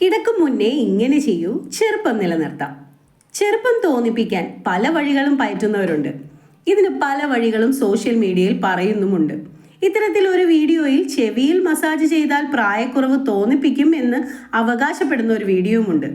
കിടക്കും മുന്നേ ഇങ്ങനെ ചെയ്യൂ. ചെറുപ്പം നിലനിർത്താം. ചെറുപ്പം തോന്നിപ്പിക്കാൻ പല വഴികളും പയറ്റുന്നവരുണ്ട്. ഇതിന് പല വഴികളും സോഷ്യൽ മീഡിയയിൽ പറയുന്നുമുണ്ട്. ഇത്തരത്തിൽ ഒരു വീഡിയോയിൽ ചെവിയിൽ മസാജ് ചെയ്താൽ പ്രായക്കുറവ് തോന്നിപ്പിക്കും എന്ന് അവകാശപ്പെടുന്ന ഒരു വീഡിയോയുമുണ്ട്.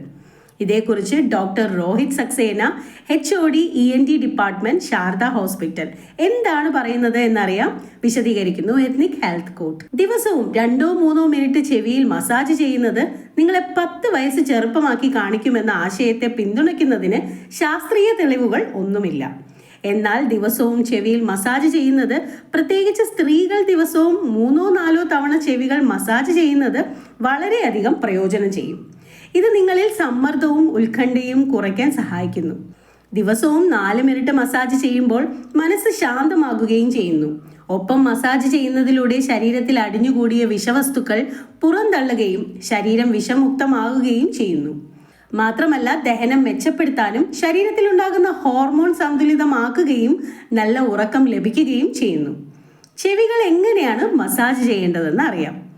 ഇതേക്കുറിച്ച് doctor Rohit Saxena H O D E N T department Sharda hospital. എന്താണ് പറയുന്നത് എന്നറിയാം? വിശദീകരിക്കുന്നു എത്നിക് ഹെൽത്ത് കോട്ട്. ദിവസവും രണ്ടോ മൂന്നോ മിനിറ്റ് ചെവിയിൽ മസാജ് ചെയ്യുന്നത് നിങ്ങളെ പത്ത് വയസ്സ് ചെറുപ്പമാക്കി കാണിക്കുമെന്ന ആശയത്തെ പിന്തുണയ്ക്കുന്നതിന് ശാസ്ത്രീയ തെളിവുകൾ ഒന്നുമില്ല. എന്നാൽ ദിവസവും ചെവിയിൽ മസാജ് ചെയ്യുന്നത് പ്രത്യേകിച്ച് സ്ത്രീകൾ ദിവസവും മൂന്നോ നാലോ തവണ ചെവികൾ മസാജ് ചെയ്യുന്നത് വളരെയധികം പ്രയോജനം ചെയ്യും. ഇത് നിങ്ങളിൽ സമ്മർദ്ദവും ഉത്കണ്ഠയും കുറയ്ക്കാൻ സഹായിക്കുന്നു. ദിവസവും നാല് മിനിറ്റ് മസാജ് ചെയ്യുമ്പോൾ മനസ്സ് ശാന്തമാകുകയും ചെയ്യുന്നു. ഒപ്പം മസാജ് ചെയ്യുന്നതിലൂടെ ശരീരത്തിൽ അടിഞ്ഞുകൂടിയ വിഷവസ്തുക്കൾ പുറന്തള്ളുകയും ശരീരം വിഷമുക്തമാകുകയും ചെയ്യുന്നു. മാത്രമല്ല ദഹനം മെച്ചപ്പെടുത്താനും ശരീരത്തിലുണ്ടാകുന്ന ഹോർമോൺ സന്തുലിതമാക്കുകയും നല്ല ഉറക്കം ലഭിക്കുകയും ചെയ്യുന്നു. ചെവികൾ എങ്ങനെയാണ് മസാജ് ചെയ്യേണ്ടതെന്ന് അറിയാം.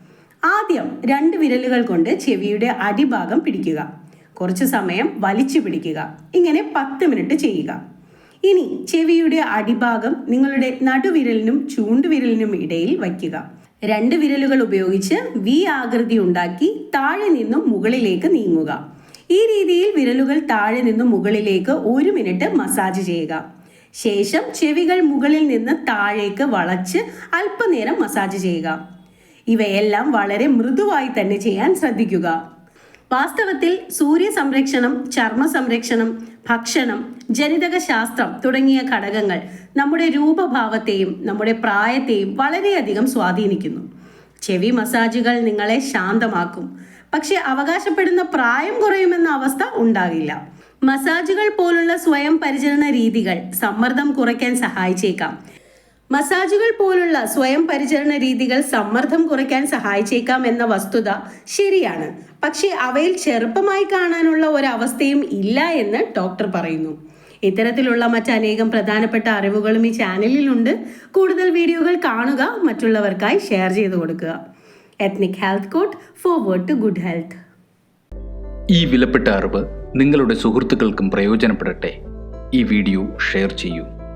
ആദ്യം രണ്ട് വിരലുകൾ കൊണ്ട് ചെവിയുടെ അടിഭാഗം പിടിക്കുക. കുറച്ച് സമയം വലിച്ചു പിടിക്കുക. ഇങ്ങനെ പത്ത് മിനിറ്റ് ചെയ്യുക. ഇനി ചെവിയുടെ അടിഭാഗം നിങ്ങളുടെ നടുവിരലിനും ചൂണ്ടുവിരലിനും ഇടയിൽ വയ്ക്കുക. രണ്ട് വിരലുകൾ ഉപയോഗിച്ച് വി ആകൃതി ഉണ്ടാക്കി താഴെ നിന്നും മുകളിലേക്ക് നീങ്ങുക. ഈ രീതിയിൽ വിരലുകൾ താഴെ നിന്നും മുകളിലേക്ക് ഒരു മിനിറ്റ് മസാജ് ചെയ്യുക. ശേഷം ചെവികൾ മുകളിൽ നിന്ന് താഴേക്ക് വളച്ച് അല്പനേരം മസാജ് ചെയ്യുക. ഇവയെല്ലാം വളരെ മൃദുവായി തന്നെ ചെയ്യാൻ ശ്രദ്ധിക്കുക. വാസ്തവത്തിൽ സൂര്യ സംരക്ഷണം ചർമ്മ സംരക്ഷണം ഭക്ഷണം ജനിതക ശാസ്ത്രം തുടങ്ങിയ ഘടകങ്ങൾ നമ്മുടെ രൂപഭാവത്തെയും നമ്മുടെ പ്രായത്തെയും വളരെയധികം സ്വാധീനിക്കുന്നു. ചെവി മസാജുകൾ നിങ്ങളെ ശാന്തമാക്കും. പക്ഷെ അവകാശപ്പെടുന്ന പ്രായം കുറയുമെന്ന അവസ്ഥ ഉണ്ടാകില്ല. മസാജുകൾ പോലുള്ള സ്വയം പരിചരണ രീതികൾ സമ്മർദ്ദം കുറയ്ക്കാൻ സഹായിച്ചേക്കാം. മസാജുകൾ പോലുള്ള സ്വയം പരിചരണ രീതികൾ സമ്മർദ്ദം കുറയ്ക്കാൻ സഹായിച്ചേക്കാം എന്ന വസ്തുത ശരിയാണ്. പക്ഷേ അവയിൽ ചെറുപ്പമായി കാണാനുള്ള ഒരവസ്ഥയും ഇല്ല എന്ന് ഡോക്ടർ പറയുന്നു. ഇത്തരത്തിലുള്ള മറ്റനേകം പ്രധാനപ്പെട്ട അറിവുകളും ഈ ചാനലിലുണ്ട്. കൂടുതൽ വീഡിയോകൾ കാണുക മറ്റുള്ളവർക്കായി ഷെയർ ചെയ്തു കൊടുക്കുക. Ethnic health court forward to good health ഈ വിലപ്പെട്ട അറിവ് നിങ്ങളുടെ സുഹൃത്തുക്കൾക്കും പ്രയോജനപ്പെടട്ടെ. ഈ വീഡിയോ ഷെയർ ചെയ്യൂ.